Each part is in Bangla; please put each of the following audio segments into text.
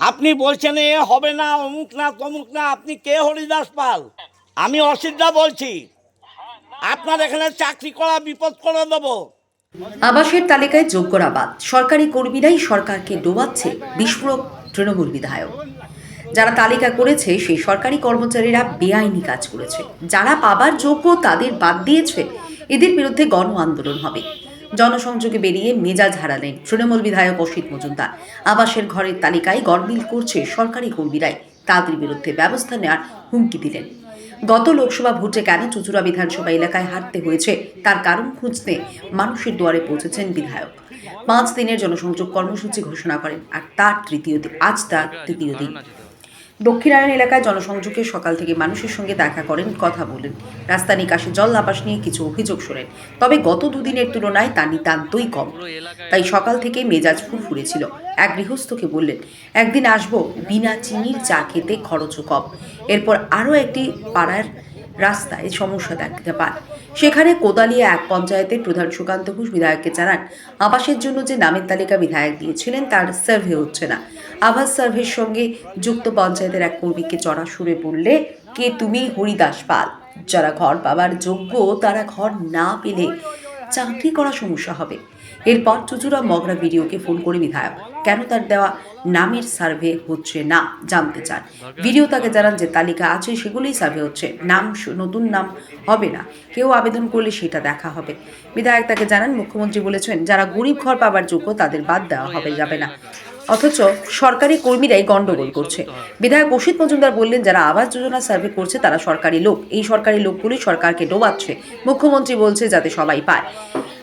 আপনি বলছেন এ হবে না, অমুক না, তমুক না, আপনি কে হরিদাস পাল? আমি অসিদ্ধা বলছি। আপনার এখানে চাকরি করা, বিপদ করে দেবো। আবাসের তালিকায় যোগ্যরা বাদ, সরকারি কর্মীরাই সরকারকে ডোবাচ্ছে বিস্ফোরক তৃণমূল বিধায়ক। যারা তালিকা করেছে, সেই সরকারি কর্মচারীরা বেআইনি কাজ করেছে। যারা পাবার যোগ্য, তাদের বাদ দিয়েছে। এদের বিরুদ্ধে গণ আন্দোলন হবে। জনসংযোগে বেরিয়ে মেজাজ হারালেন তৃণমূল বিধায়ক অসিত মজুমদার। আবাসের ঘরের তালিকায় গড়মিল করছে সরকারি কর্মীরাই। তাদের বিরুদ্ধে ব্যবস্থা নেওয়ার হুমকি দিলেন। গত লোকসভা ভোটে কেন চুচুড়া বিধানসভা এলাকায় হারতে হয়েছে, তার কারণ খুঁজতে মানুষের দুয়ারে পৌঁছেছেন বিধায়ক। পাঁচ দিনের জনসংযোগ কর্মসূচি ঘোষণা করেন, আর তার তৃতীয় দিন আজ তার তৃতীয় দিন। দক্ষিণায়ন এলাকায় জনসংযোগে সকাল থেকে মানুষের সঙ্গে দেখা করেন, কথা বলেন। রাস্তা নিকাশে জল নাপাস নিয়ে কিছু অভিযোগ শোনেন। তবে গত দুদিনের তুলনায় তা নিতান্তই কম। তাই সকাল থেকে মেজাজ ফুরফুরে ছিল। এক গৃহস্থকে বললেন, একদিন আসব, বিনা চিনির চা খেতে খরচও কম। এরপর আরও একটি পাড়ার রাস্তায় সমস্যা দেখতে পান। সেখানে কোদালিয়া এক পঞ্চায়েতের প্রধান সুকান্ত ঘোষ বিধায়ককে জানান, আবাসের জন্য যে নামের তালিকা বিধায়ক দিয়েছিলেন তার সার্ভে হচ্ছে না। আবাস সার্ভের সঙ্গে যুক্ত পঞ্চায়েতের এক কর্মীকে চড়া সুরে বললে, কে তুমি? হরিদাস পাল। যারা ঘর পাবার যোগ্য, তারা ঘর না পেলে চাকরি করা সমস্যা হবে। এরপর চুচুড়া মগরা ভিডিওকে ফোন করে বিধায়ক, কেন তার দেওয়া নামের সার্ভে হচ্ছে না জানতে চান। ভিডিও তাকে জানান যে তালিকা আছে, সেগুলোই সার্ভে হচ্ছে। নাম নতুন নাম হবে না। কেউ আবেদন করলে সেটা দেখা হবে। বিধায়ক তাকে জানান, মুখ্যমন্ত্রী বলেছেন, যারা গরিব ঘর পাবার যোগ্য তাদের বাদ দেওয়া হবে, যাবে না। অথচ সরকারি কর্মীরাই গন্ডগোল করছে। বিধায়ক অসিত মজুমদার বললেন, যারা আবাস যোজনা সার্ভে করছে, তারা সরকারি লোক। এই সরকারি লোকগুলি সরকারকে ডোবাচ্ছে। মুখ্যমন্ত্রী বলছে, যাতে সবাই পায়।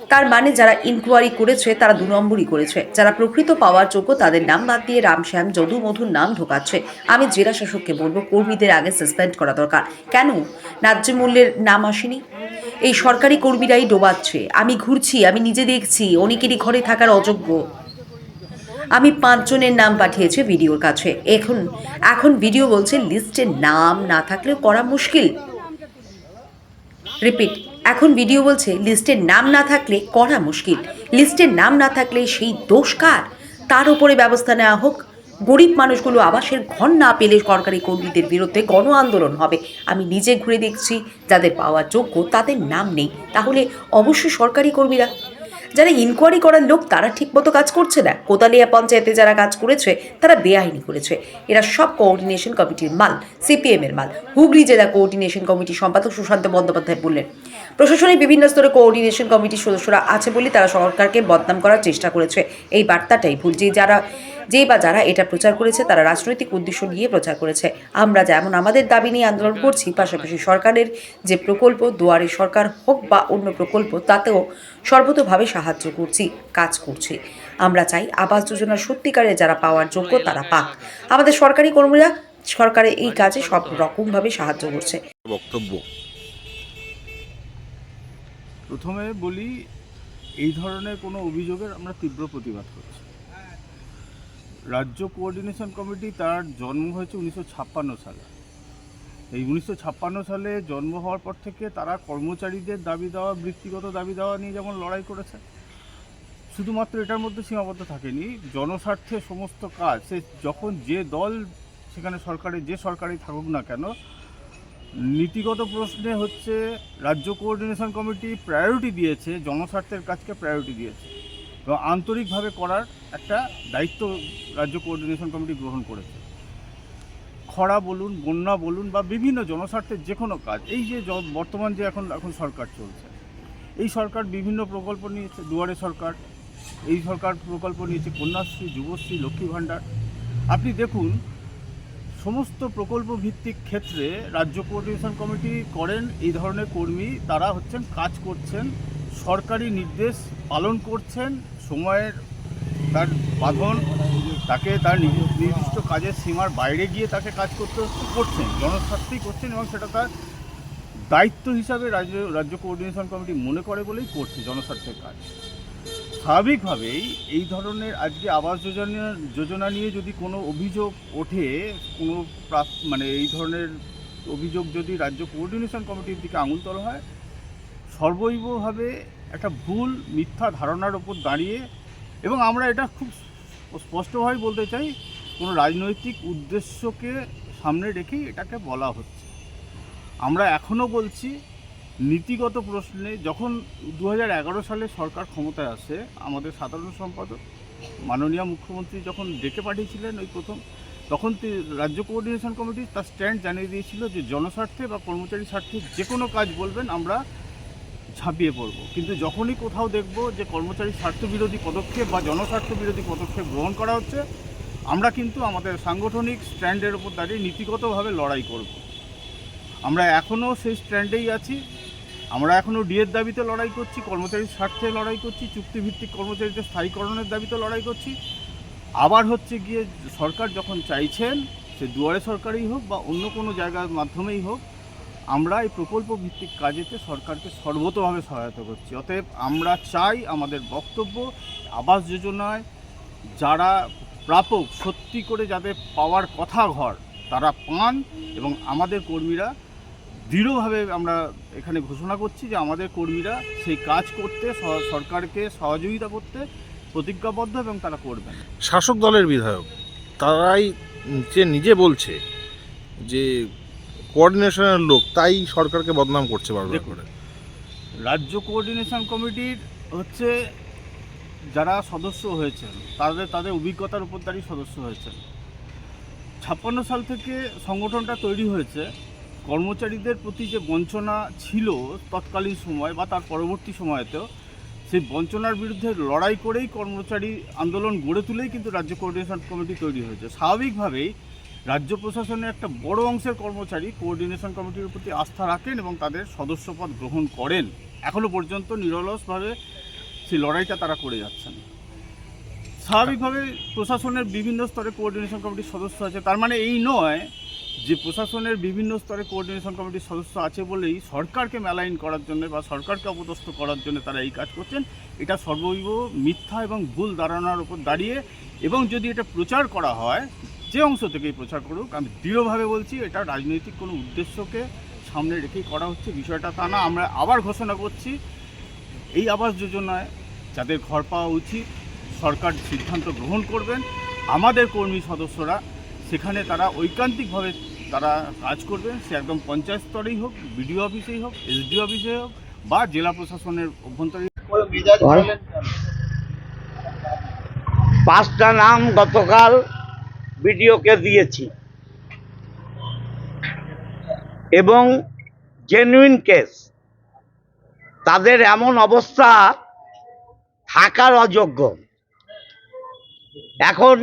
তার মানে যারা ইনকোয়ারি করেছে, তারা দু নম্বরই করেছে। যারা প্রকৃত পাওয়ার যোগ্য, তাদের নাম বাদ দিয়ে রামশ্যাম যদু মধুর নাম ঢোকাচ্ছে। আমি জেলা শাসককে বলব, কর্মীদের আগে সাসপেন্ড করা দরকার। কেন? ন্যায্য মূল্যের নাম আসেনি। এই সরকারি কর্মীরাই ডোবাচ্ছে। আমি ঘুরছি, আমি নিজে দেখছি, অনেকেরই ঘরে থাকার অযোগ্য। আমি পাঁচজনের নাম পাঠিয়েছি ভিডিওর কাছে। এখন এখন ভিডিও বলছে লিস্টে নাম না থাকলেও করা মুশকিল। রিপিট, এখন ভিডিও বলছে লিস্টের নাম না থাকলে করা মুশকিল। লিস্টের নাম না থাকলে সেই দোষ কার? তার উপরে ব্যবস্থা নেওয়া হোক। গরিব মানুষগুলো আবাসের ঘর না পেলে সরকারি কর্মীদের বিরুদ্ধে গণ আন্দোলন হবে। আমি নিজে ঘুরে দেখছি, যাদের পাওয়ার যোগ্য তাদের নাম নেই। তাহলে অবশ্যই সরকারি কর্মীরা যারা ইনকোয়ারি করার লোক, তারা ঠিকমতো কাজ করছে না। কোতালিয়া পঞ্চায়েতে যারা কাজ করেছে, তারা বেআইনি করেছে। এরা সব কোঅর্ডিনেশন কমিটির মাল সিপিএম এর মাল। হুগলি জেলা কোঅর্ডিনেশন কমিটির সম্পাদক সুশান্ত বন্দ্যোপাধ্যায় বললেন, প্রশাসনের বিভিন্ন স্তরে কোঅর্ডিনেশন কমিটির সদস্যরা আছে বলে তারা সরকারকে বদনাম করার চেষ্টা করেছে। এই বার্তাটাই ভুল। যে যারা যে বা যারা এটা প্রচার করেছে তারা রাজনৈতিক উদ্দেশ্য নিয়ে প্রচার করেছে। আমরা যেমন আমাদের দাবি নিয়ে আন্দোলন করছি পাশাপাশি সরকারের যে প্রকল্প দুয়ারে সরকার হোক বা অন্য প্রকল্প তাতেও সর্বতোভাবে সাহায্য করছি কাজ করছি। আমরা চাই আবাস যোজনা সত্যিকারে যারা পাওয়ার যোগ্য তারা পাক। আমাদের সরকারি কর্মীরা সরকারের এই কাজে সব রকমভাবে সাহায্য করছে। বক্তব্য। প্রথমে বলি এই ধরনের কোনো অভিযোগের আমরা তীব্র প্রতিবাদ করছি রাজ্য কোঅর্ডিনেশন কমিটি তার জন্ম হয়েছে উনিশশো ছাপ্পান্ন সালে। এই উনিশশো ছাপ্পান্ন সালে জন্ম হওয়ার পর থেকে তারা কর্মচারীদের দাবি দেওয়া বৃত্তিগত দাবি দেওয়া নিয়ে যেমন লড়াই করেছে, শুধুমাত্র এটার মধ্যে সীমাবদ্ধ থাকেনি। জনস্বার্থে সমস্ত কাজ, সে যখন যে দল সেখানে সরকারে, যে সরকারি থাকুক না কেন, নীতিগত প্রশ্নে হচ্ছে রাজ্য কোঅর্ডিনেশন কমিটি প্রায়োরিটি দিয়েছে, জনস্বার্থের কাজকে প্রায়োরিটি দিয়েছে। এবং আন্তরিকভাবে করার একটা দায়িত্ব রাজ্য কোঅর্ডিনেশন কমিটি গ্রহণ করেছে। খরা বলুন, বন্যা বলুন বা বিভিন্ন জনস্বার্থের যে কোনো কাজ, এই যে বর্তমান যে এখন এখন সরকার চলছে, এই সরকার বিভিন্ন প্রকল্প নিয়েছে, দুয়ারে সরকার, এই সরকার প্রকল্প নিয়েছে কন্যাশ্রী, যুবশ্রী, লক্ষ্মী ভাণ্ডার। আপনি দেখুন, সমস্ত প্রকল্প ভিত্তিক ক্ষেত্রে রাজ্য কোঅর্ডিনেশন কমিটি করেন, এই ধরনের কর্মী তারা হচ্ছেন, কাজ করছেন, সরকারি নির্দেশ পালন করছেন, সময়ের তার বাঁধন, তাকে তার নির্দিষ্ট কাজের সীমার বাইরে গিয়ে তাকে কাজ করতে করছেন জনস্বার্থেই করছেন এবং সেটা তার দায়িত্ব হিসাবে রাজ্য রাজ্য কোঅর্ডিনেশন কমিটি মনে করে বলেই করছে জনস্বার্থের কাজ। স্বাভাবিকভাবেই এই ধরনের আজকে আবাস যোজনা যোজনা নিয়ে যদি কোনো অভিযোগ ওঠে, কোনো মানে এই ধরনের অভিযোগ যদি রাজ্য কোঅর্ডিনেশন কমিটির দিকে আঙুল তোলা হয়, সর্বৈবভাবে একটা ভুল মিথ্যা ধারণার ওপর দাঁড়িয়ে এবং আমরা এটা খুব স্পষ্টভাবে বলতে চাই, কোনো রাজনৈতিক উদ্দেশ্যকে সামনে রেখেই এটাকে বলা হচ্ছে। আমরা এখনও বলছি, নীতিগত প্রশ্নে যখন দু হাজার এগারো সালে সরকার ক্ষমতায় আসে, আমাদের সাধারণ সম্পাদক, মাননীয় মুখ্যমন্ত্রী যখন ডেকে পাঠিয়েছিলেন ওই প্রথম, তখন রাজ্য কোঅর্ডিনেশন কমিটি তার স্ট্যান্ড জানিয়ে দিয়েছিল যে জনস্বার্থে বা কর্মচারী স্বার্থে যে কোনো কাজ বলবেন, আমরা ঝাঁপিয়ে পড়ব। কিন্তু যখনই কোথাও দেখব যে কর্মচারী স্বার্থ বিরোধী পদক্ষেপ বা জনস্বার্থ বিরোধী পদক্ষেপ গ্রহণ করা হচ্ছে, আমরা কিন্তু আমাদের সাংগঠনিক স্ট্যান্ডের ওপর দাঁড়িয়ে নীতিগতভাবে লড়াই করব। আমরা এখনও সেই স্ট্যান্ডেই আছি। আমরা এখনও ডিএর দাবিতে লড়াই করছি, কর্মচারীর স্বার্থে লড়াই করছি, চুক্তিভিত্তিক কর্মচারীদের স্থায়ীকরণের দাবিতে লড়াই করছি। আবার হচ্ছে গিয়ে সরকার যখন চাইছেন, সে দুয়ারে সরকারই হোক বা অন্য কোনো জায়গার মাধ্যমেই হোক আমরা এই প্রকল্প ভিত্তিক কাজেতে সরকারকে সর্বতভাবে সহায়তা করছি। অতএব আমরা চাই আমাদের বক্তব্য আবাস যোজনায় যারা প্রাপক সত্যি করে যাদের পাওয়ার কথা ঘর তারা পান এবং আমাদের কর্মীরা দৃঢ়ভাবে আমরা এখানে ঘোষণা করছি যে আমাদের কর্মীরা সেই কাজ করতে সরকারকে সহযোগিতা করতে প্রতিজ্ঞাবদ্ধ এবং তারা করবেন। শাসক দলের বিধায়ক, তারাই যে নিজে বলছে যে কোঅর্ডিনেশনের লোক তাই সরকারকে বদনাম করছে বারবার করে। রাজ্য কোঅর্ডিনেশন কমিটির হচ্ছে যারা সদস্য হয়েছেন তাদের তাদের অভিজ্ঞতার উপর দাঁড়িয়ে সদস্য হয়েছেন। ছাপ্পান্ন সাল থেকে সংগঠনটা তৈরি হয়েছে। কর্মচারীদের প্রতি যে বঞ্চনা ছিল তৎকালীন সময় বা তার পরবর্তী সময়তেও সেই বঞ্চনার বিরুদ্ধে লড়াই করেই কর্মচারী আন্দোলন গড়ে তুলেই কিন্তু রাজ্য কোঅর্ডিনেশন কমিটি তৈরি হয়েছে। স্বাভাবিকভাবেই রাজ্য প্রশাসনের একটা বড় অংশের কর্মচারী কোঅর্ডিনেশন কমিটির প্রতি আস্থা রাখেন এবং তাদের সদস্যপদ গ্রহণ করেন। এখনও পর্যন্ত নিরলসভাবে সেই লড়াইটা তারা করে যাচ্ছেন। স্বাভাবিকভাবে প্রশাসনের বিভিন্ন স্তরে কোঅর্ডিনেশন কমিটির সদস্য আছে। তার মানে এই নয় যে প্রশাসনের বিভিন্ন স্তরে কোঅর্ডিনেশন কমিটির সদস্য আছে বলেই সরকারকে মেলাইন করার জন্য বা সরকারকে অপদস্থ করার জন্য তারা এই কাজ করছেন। এটা সর্বৈব মিথ্যা এবং ভুল ধারণার উপর দাঁড়িয়ে এবং যদি এটা প্রচার করা হয় যে অংশ থেকেই প্রচার করুক, আমি দৃঢ়ভাবে বলছি, এটা রাজনৈতিক কোনো উদ্দেশ্যকে সামনে রেখেই করা হচ্ছে। বিষয়টা তা না, আমরা আবার ঘোষণা করছি, এই আবাস যোজনায় যাদের ঘর পাওয়া উচিত, সরকার সিদ্ধান্ত গ্রহণ করবেন। আমাদের কর্মী সদস্যরা, সেখানে তারা ঐকান্তিকভাবে তারা কাজ করবেন। সে একদম পঞ্চায়েত স্তরেই হোক, বিডিও অফিসেই হোক, এসডিও অফিসে হোক, বা জেলা প্রশাসনের অভ্যন্তরীণ পাঁচটা নাম গতকাল ভিডিওকে দিয়েছি। এবং জেনুইন কেস তাদের এমন অবস্থা থাকার অযোগ্য। এখন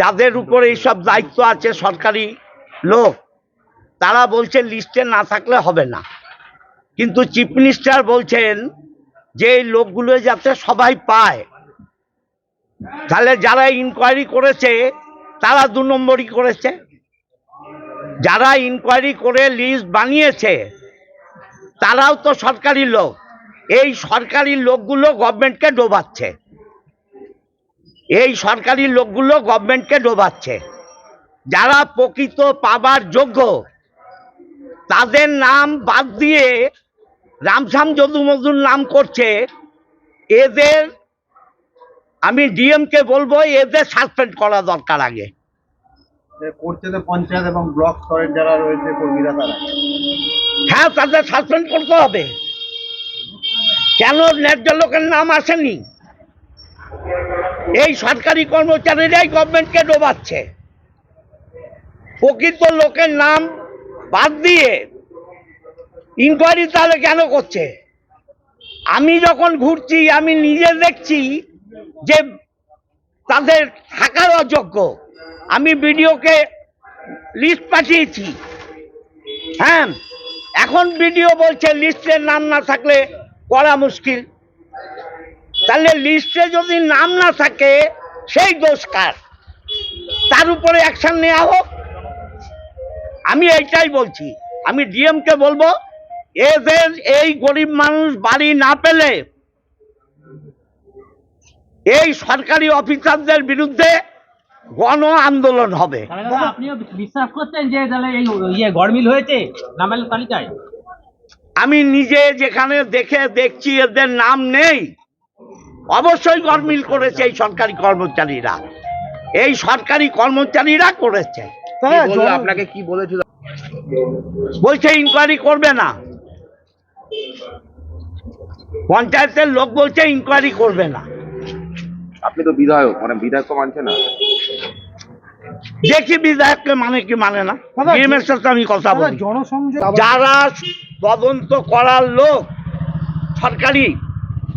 যাদের উপরে এইসব দায়িত্ব আছে সরকারি লোক, তারা বলছে লিস্টে না থাকলে হবে না। কিন্তু চিফ মিনিস্টার বলছেন যে এই লোকগুলো যাতে সবাই পায় তাহলে যারা ইনকোয়ারি করেছে, তারা দু নম্বরই করেছে। যারা ইনকোয়ারি করে লিস্ট বানিয়েছে, তারাও তো সরকারি লোক। এই সরকারি লোকগুলো গভর্নমেন্টকে ডোবাচ্ছে। এই সরকারি লোকগুলো গভর্নমেন্টকে ডোবাচ্ছে। যারা প্রকৃত পাবার যোগ্য, তাদের নাম বাদ দিয়ে রামসাম যদুমধুর নাম করছে। এদের আমি ডিএমকে বলব এদের সাসপেন্ড করা দরকার আগে। করছে তো পঞ্চায়েত এবং ব্লক স্তরের যারা রয়েছে কর্মীরা তারা। হ্যাঁ তাদের সাসপেন্ড করতে হবে। কেন ন্যায্য লোকের নাম আসেনি? এই সরকারি কর্মচারীরাই গভর্নমেন্টকে ডোবাচ্ছে। প্রকৃত লোকের নাম বাদ দিয়ে ইনকোয়ারি তাহলে কেন করছে? আমি যখন ঘুরছি আমি নিজে দেখছি যে তাদের থাকার অযোগ্য, আমি ভিডিওকে লিস্ট পাঠিয়েছি। হ্যাঁ এখন ভিডিও বলছে লিস্টের নাম না থাকলে করা মুশকিল। তাহলে লিস্টে যদি নাম না থাকে, সেই দোষ কার? তার উপরে অ্যাকশন নেওয়া হোক। আমি এইটাই বলছি। আমি ডিএমকে বলব, এদের এই গরিব মানুষ বাড়ি না পেলে এই সরকারি অফিসারদের বিরুদ্ধে গণ আন্দোলন হবে। বিশ্বাস করছেন যে এই ইয়ে গরমিল হয়েছে নামের তালিকায়? আমি নিজে যেখানে দেখে দেখছি এদের নাম নেই অবশ্যই গরমিল করেছে এই সরকারি কর্মচারীরা। এই সরকারি কর্মচারীরা করেছে। আপনাকে কি বলেছিল? বলছে ইনকোয়ারি করবে না। পঞ্চায়েতের লোক বলছে ইনকোয়ারি করবে না। আপনি তো বিধায়ক মানে বিধায়ক তো মানছে না। দেখি বিধায়ককে মানে কি মানে না? সাথে আমি কথা বলি। জনসংযোগ যারা তদন্ত করার লোক সরকারি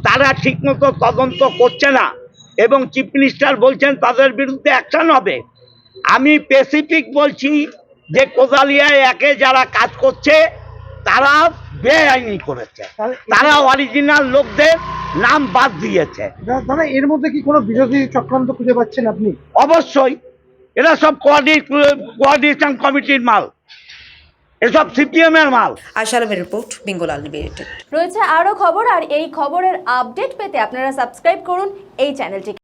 তারা ঠিকমতো তদন্ত করছে না। এবং চিফ মিনিস্টার বলছেন তাদের বিরুদ্ধে অ্যাকশন হবে। আমি স্পেসিফিক বলছি যে কোদালিয়ায় একে যারা কাজ করছে তারা বেআইনি করেছে। তারা অরিজিনাল লোকদের নাম বাদ দিয়েছে। দাদা এর মধ্যে কি কোনো বিরোধী চক্রান্ত খুঁজে পাচ্ছেন আপনি? অবশ্যই। এরা সব কোয়ার্ডিনেশন কমিটির মাল। এসব সিপিএম এর মাল। আশারামের রিপোর্ট বেঙ্গল আনলিমিটেড। রয়েছে আরও খবর আর এই খবরের আপডেট পেতে আপনারা সাবস্ক্রাইব করুন এই চ্যানেলটিকে।